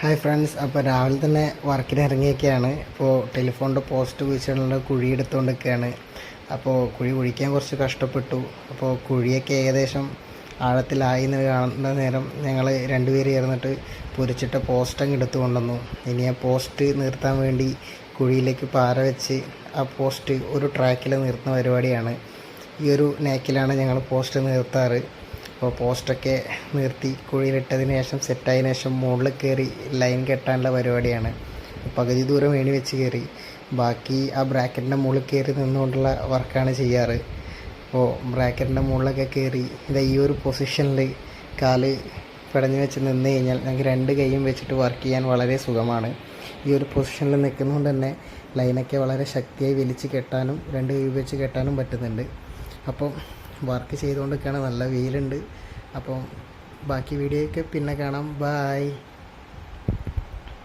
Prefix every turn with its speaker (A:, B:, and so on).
A: Hi friends അപ്പോൾ രാവിലെ തന്നെ വർക്കിന് ഇറങ്ങിയൊക്കെയാണ്. അപ്പോൾ ടെലിഫോണിന്റെ പോസ്റ്റ് കുഴിച്ചുള്ള കുഴി എടുത്തുകൊണ്ടൊക്കെയാണ് അപ്പോൾ കുഴി കുഴിക്കാൻ കുറച്ച് കഷ്ടപ്പെട്ടു. അപ്പോൾ കുഴിയൊക്കെ ഏകദേശം ആഴത്തിലായി എന്ന് കാണുന്ന നേരം ഞങ്ങൾ രണ്ടുപേര് ചേർന്നിട്ട് പൊരിച്ചിട്ട പോസ്റ്റ് അങ്ങ് എടുത്തു കൊണ്ടുവന്നു. ഇനി ആ പോസ്റ്റ് നിർത്താൻ വേണ്ടി കുഴിയിലേക്ക് പാറ വെച്ച് ആ പോസ്റ്റ് ഒരു ട്രാക്കിൽ നിർത്തുന്ന പരിപാടിയാണ്. ഈ ഒരു നേക്കിലാണ് ഞങ്ങൾ പോസ്റ്റ് നിർത്താറ്. അപ്പോൾ പോസ്റ്റൊക്കെ നിർത്തി കുഴിയിലിട്ടതിന് ശേഷം സെറ്റായതിനു ശേഷം മുകളിൽ കയറി ലൈൻ കെട്ടാനുള്ള പരിപാടിയാണ്. പകുതി ദൂരം വേണി വെച്ച് കയറി. ബാക്കി ആ ബ്രാക്കറ്റിന്റെ മുകളിൽ കയറി നിന്നുകൊണ്ടുള്ള വർക്കാണ് ചെയ്യാറ്. അപ്പോൾ ബ്രാക്കറ്റിന്റെ മുകളിലൊക്കെ കയറി ഇതാ ഈ ഒരു പൊസിഷനിൽ കാൽ പിടഞ്ഞു വെച്ച് നിന്ന് കഴിഞ്ഞാൽ ഞങ്ങൾക്ക് രണ്ട് കൈയും വെച്ചിട്ട് വർക്ക് ചെയ്യാൻ വളരെ സുഖമാണ്. ഈ ഒരു പൊസിഷനിൽ നിൽക്കുന്നതുകൊണ്ട് തന്നെ ലൈനൊക്കെ വളരെ ശക്തിയായി വലിച്ച് കെട്ടാനും രണ്ട് കൈ വെച്ച് കെട്ടാനും പറ്റുന്നുണ്ട്. അപ്പോൾ വർക്ക് ചെയ്തുകൊണ്ടിരിക്കുകയാണ്. നല്ല വെയിലുണ്ട്. അപ്പം ബാക്കി വീഡിയോയൊക്കെ പിന്നെ കാണാം. ബായ്